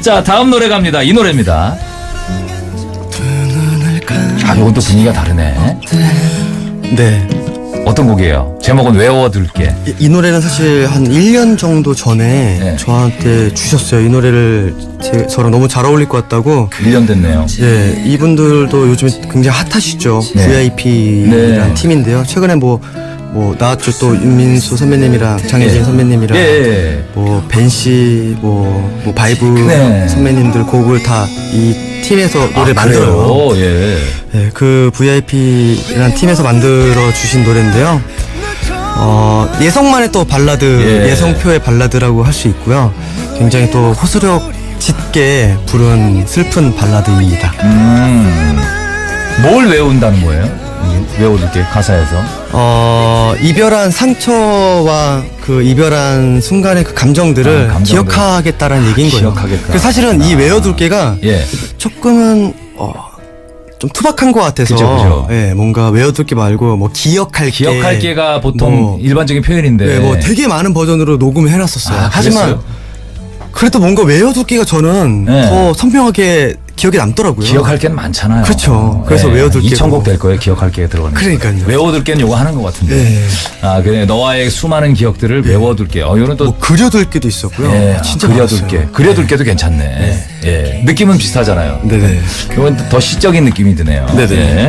자, 다음 노래 갑니다. 이 노래입니다. 아, 이건 또 분위기가 다르네. 네. 어떤 곡이에요? 제목은 외워둘게. 이, 이 노래는 사실 한 1년 정도 전에 네. 저한테 주셨어요. 이 노래를 제, 저랑 너무 잘 어울릴 것 같다고. 1년 됐네요. 예, 이분들도 요즘에 굉장히 핫하시죠. 네. VIP라는 네. 팀인데요. 최근에 뭐, 뭐, 나왔죠. 또 윤민수 선배님이랑 장혜진 예. 선배님이랑. 예, 예. 뭐, 벤씨, 뭐, 뭐, 바이브 네. 선배님들 곡을 다 이 팀에서 노래 아, 만들어요. 그래요? 예. 예, 그 VIP라는 팀에서 만들어 주신 노래인데요. 어, 예성만의 또 발라드, 예. 예. 성표의 발라드라고 할 수 있고요. 굉장히 또 호소력 짙게 부른 슬픈 발라드입니다. 음. 뭘 외운다는 거예요? 음, 외워둘게, 가사에서. 어, 이별한 상처와 그 이별한 순간의 그 감정들을 아, 감정들. 기억하겠다라는 얘기인 거예요. 기억하겠다. 그 사실은 이 외워둘게가 예. 조금은 어, 좀 투박한 것 같아서 그죠, 그죠. 예, 뭔가 외워둘 게 말고 뭐 기억할 게 기억할 게가 보통 뭐, 일반적인 표현인데. 네, 뭐 되게 많은 버전으로 녹음을 해놨었어요. 아, 하지만 그랬어요? 그래도 뭔가 외워두기가 저는 네. 더 선명하게 기억에 남더라고요. 기억할 게는 많잖아요. 그쵸. 그래서 외워둘 게고. 2천곡 될 거예요. 기억할 게 들어가는. 거. 그러니까요. 외워둘 게는 요거 하는 것 같은데. 네. 아, 그래. 너와의 수많은 기억들을 외워둘 게. 어, 이거는 또뭐 그려둘 게도 있었고요. 예, 아, 진짜 그려둘 게. 많았어요. 그려둘 게도 괜찮네. 예. 느낌은 비슷하잖아요. 네네. 이건 더 시적인 느낌이 드네요. 네네. 예.